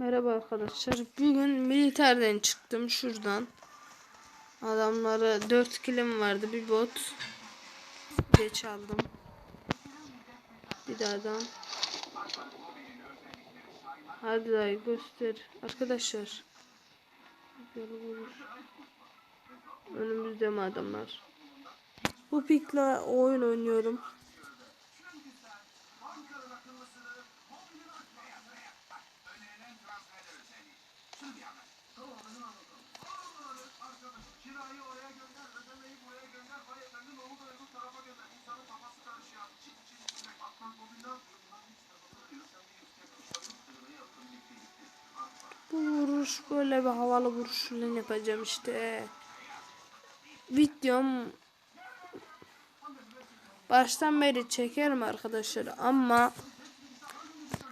Merhaba arkadaşlar. Bugün militerden çıktım şuradan. Adamlara 4 kilim vardı. Bir bot. Geç aldım. Bir de adam. Hadi dayı göster. Arkadaşlar. Önümüzde mi adamlar? Bu pikle oyun oynuyorum. Kirayı oraya gönder, ödemeyi buraya gönder, vay efendim onu da öbür tarafa gönder. İnsanın kafası karışıyor. Hiç takılıyor. Sen bir yüksek kuşların sırrını yaptın gitti gitti. Bu vuruş böyle bir havalı vuruşla yapacağım işte. Videom baştan beri çekerim arkadaşlar ama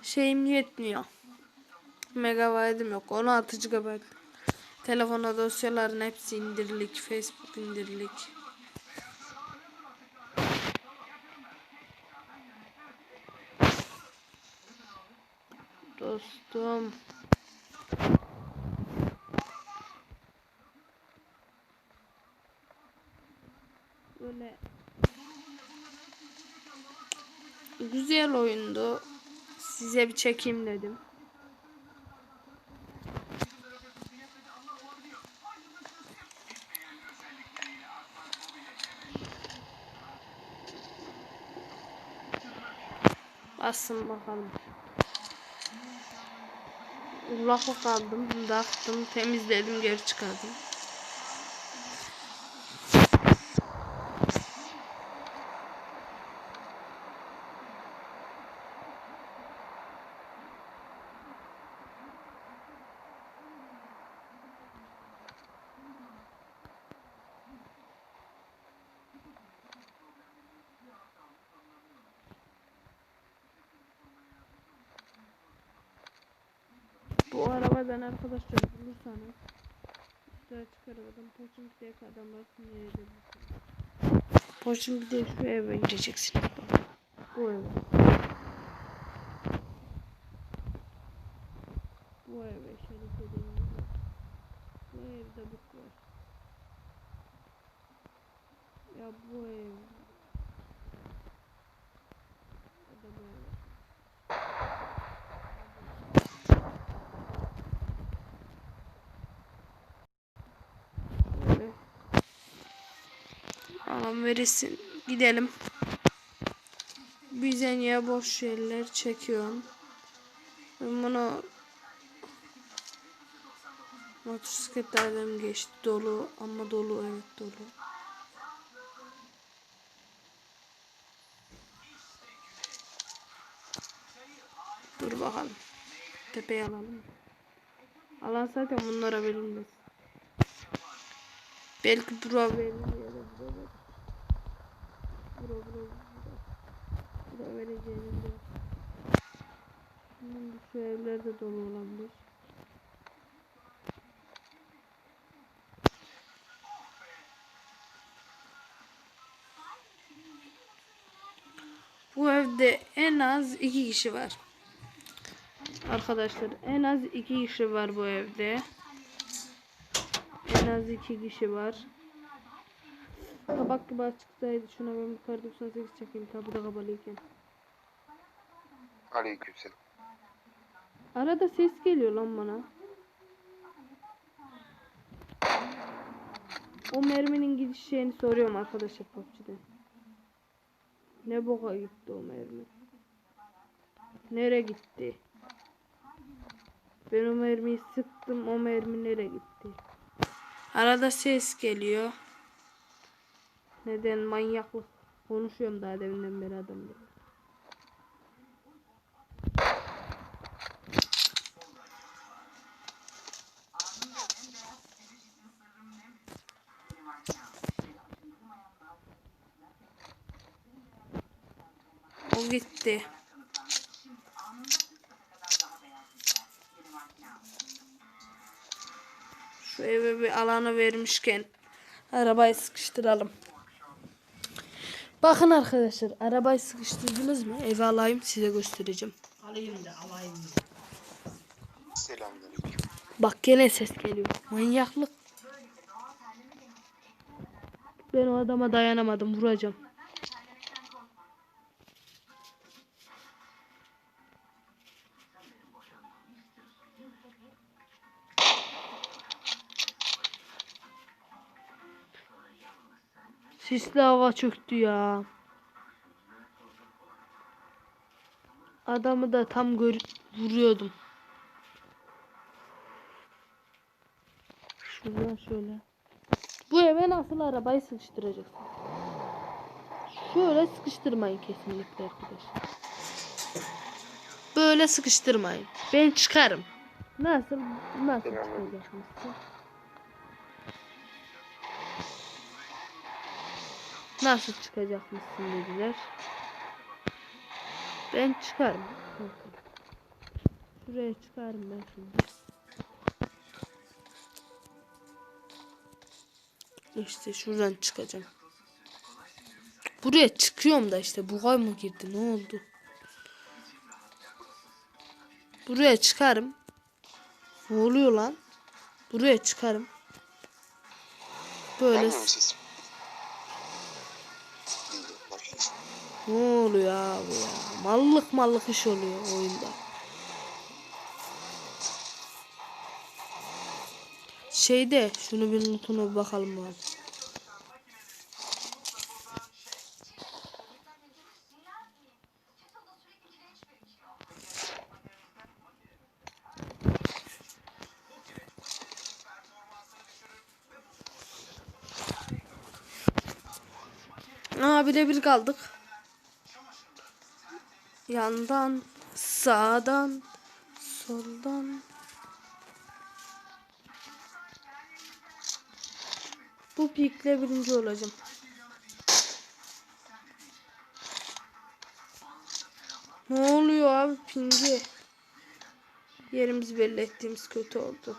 şeyim yetmiyor. Megabaytım yok. 16 GB. Telefona dosyaların hepsi indirilik. Facebook indirilik. Dostum. Böyle güzel oyundu. Size bir çekeyim dedim. Basın bakalım. Ulaklık aldım, dağıttım, temizledim, geri çıkardım. Bu arabadan arkadaşlar bulursanız üstüne çıkaramadım. Poçinki'deki adamlar nerede bulursanız. Poçinki'de şu eve gireceksiniz. bak. Bu eve. Bu eve şerif edeyim. Bu evde buk var. Ya bu ev. Ya da bu ev. Böyle. Alan verirsin. Gidelim. Bize niye boş yerler çekiyorsun? Ben bunu motosikletlerden geçti dolu ama dolu evet dolu. Dur bakalım. Tepeye alalım. Alan zaten bunlara verilmez. Belki bura verilir da bura verir. Bura vereceğini de. Şimdi şu evler de dolu olabilir. Bu evde en az iki kişi var. Arkadaşlar en az iki kişi var bu evde. En az iki kişi var. Kabak gibi açıktaydı. Şuna ben yukarı 98 çekeyim. Kapıda kapalıyken. Aleykümselam. Arada ses geliyor lan bana. O merminin gidiş şeyini soruyorum arkadaşlar PUBG'den. Ne boka gitti o mermi? Nereye gitti? Ben o mermiyi sıktım. O mermi nereye gitti? Arada ses geliyor. Neden manyaklık? Konuşuyorum daha deminden beri adamla. O gitti. Şu eve bir alanı vermişken arabayı sıkıştıralım. Bakın arkadaşlar arabayı sıkıştırdınız mı? Eve alayım size göstereceğim. Alayım da alayım da. Selamünaleyküm. Bak gene ses geliyor. Manyaklık. Ben o adama dayanamadım. Vuracağım. Sisli hava çöktü ya. Adamı da tam gör vuruyordum. Şuradan şöyle. Bu eve nasıl arabayı sıkıştıracaksın? Şöyle sıkıştırmayın kesinlikle arkadaşlar. Böyle sıkıştırmayın. Ben çıkarım. Nasıl nasıl çıkacakmışsın? Nasıl çıkacakmışsın dediler. Ben çıkarım. Bakın. Şuraya çıkarım ben şimdi. İşte şuradan çıkacağım. Buraya çıkıyorum da işte buğay mı girdi ne oldu? Buraya çıkarım. Ne oluyor lan? Buraya çıkarım. Böyle Gelmiyor ne oluyor abi ya? Mallık mallık iş oluyor oyunda. Şeyde şunu bir notuna bakalım abi. Aa bile bir kaldık. Yandan, sağdan, soldan. Bu pikle birinci olacağım. Ne oluyor abi pingi? Yerimizi belli ettiğimiz kötü oldu.